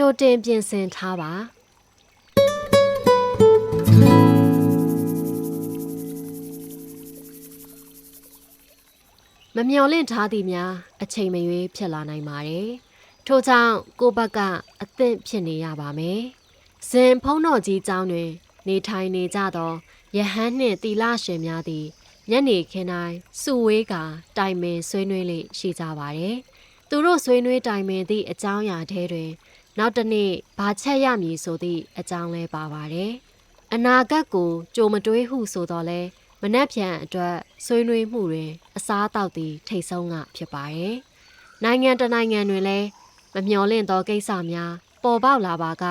ကြိုတင်ပြင်ဆင်ထားပါမမျော်လင့်ထားသည်များအချိန်မရွေးဖြစ်လာနိုင်ပါတယ်ထို့ကြောင့်ကိုယ့်ဘက်ကအသင့်ဖြစ်နေရပါမယ်ဇင်ဖုံးတော်ကြီးကျောင်းတွင် နေထိုင်နေကြသောယဟန်နှင့်တီလာရှင်များသည်ညနေခင်းတိုင်းစုဝေးကတိုင်ပင်ဆွေးနွေးလေ့ရှိကြပါတယ်။သူတို့ဆွေးနွေးတိုင်ပင်သည့်အကြောင်းအရာထဲတွင် နောက်တစ်နေ့ဘာချက်ရမည်ဆိုသည့်အကြောင်းလဲပါပါတယ်။အနာဂတ်ကိုကြိုမတွေးဟုဆိုတော့လဲမနှက်ဖြန်အတွက်ဆွေးနွေးမှုတွင် အစားအသောက်သည်ထိတ်ဆုံးကဖြစ်ပါတယ်။နိုင်ငံတစ်နိုင်ငံတွင်လည်းမမျှော်လင့်သောကိစ္စများပေါ်ပေါက်လာပါက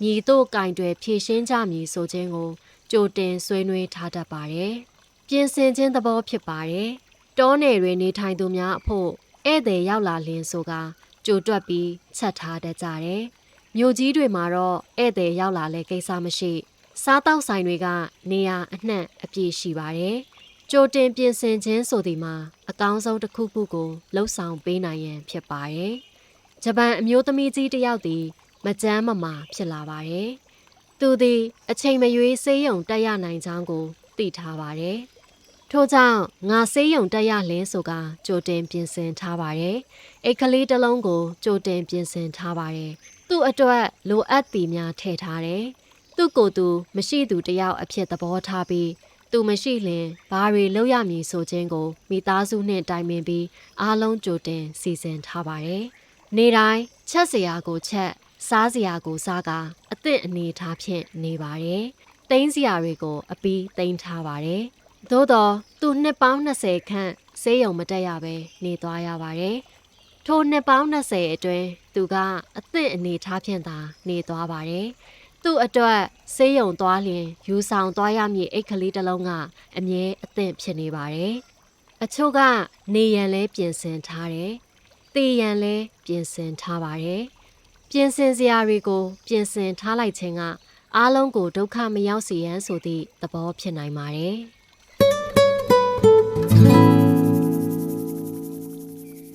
မြည်တို့ကင်တွယ်ဖြည့်ရှင်းကြမည်ဆိုခြင်းကိုကြိုတင်ဆွေးနွေးထားတတ်ပါတယ်။ပြင်ဆင်ခြင်းသဘောဖြစ်ပါတယ်။တောနယ်တွင်နေထိုင်သူများအဖို့ဧည့်သည်ရောက်လာလင်ဆိုက ကြိုတွက်ပြီးချက်ထားတတ်ကြတယ်။မြို့ကြီးတွေမှာတော့ဧည့်သည်ရောက်လာလဲကိစ္စမရှိ။စားတောက်ဆိုင်တွေကနေရာအနှံ့အပြည့်ရှိပါတယ်။ကြိုတင်ပြင်ဆင်ခြင်းဆိုဒီမှာအကောင်းဆုံးတစ်ခုခုကိုလှုပ်ဆောင်ပေးနိုင်ရန်ဖြစ်ပါတယ်။ဂျပန်အမျိုးသမီးကြီးတစ်ယောက်သည်မကြမ်းမမာဖြစ်လာပါတယ်။သူသည်အချိန်မရွေးဆေးရုံတက်ရနိုင်ကြောင်းကိုသိထားပါတယ်။ ထို့ကြောင့်ငါဆေးရုံတက်ရလဲဆိုကကြိုတင်ပြင်ဆင်ထားပါတယ်။အိတ်ကလေးတစ်လုံးကိုကြိုတင်ပြင်ဆင်ထားပါတယ်။သူ့အတွက်လိုအပ်သည်များထည့်ထားတယ်။သူ့ကိုယ်သူမရှိသူတယောက်အဖြစ်သဘောထားပြီးသူမရှိလင်ဘာတွေလုပ်ရမည်ဆိုခြင်းကိုမိသားစုနှင့်တိုင်ပင်ပြီးအားလုံးကြိုတင်စီစဉ်ထားပါတယ်။နေတိုင်းချက်စရာကိုချက်စားစရာကိုစားကာအသင့်အနေထားဖြင့်နေပါတယ်။သိန်းစရာတွေကိုအပီးသိမ်းထားပါတယ်။ သို့တော့သူနှစ်ပေါင်း20ခန့်ဆေးရုံမတက်ရဘဲနေသွားရပါတယ်။ထိုနှစ်ပေါင်း20အတွင်းသူကအသင့်အနေထားဖြင့်သာနေသွားပါတယ်။သူ့အတွက်ဆေးရုံသွားလျင်ယူဆောင်သွားရမည့်အိတ်ကလေးတစ်လုံးကအမြဲအသင့်ဖြစ်နေပါတယ်။အချို့ကနေရန်လဲပြင်ဆင်ထားတယ်။တေရန်လဲပြင်ဆင်ထားပါတယ်။ပြင်ဆင်စရာတွေကို ပြင်ဆင်ထားလိုက်ခြင်းကအားလုံးကိုဒုက္ခမရောက်စေရန်ဆိုသည့်သဘောဖြစ်နိုင်ပါတယ်။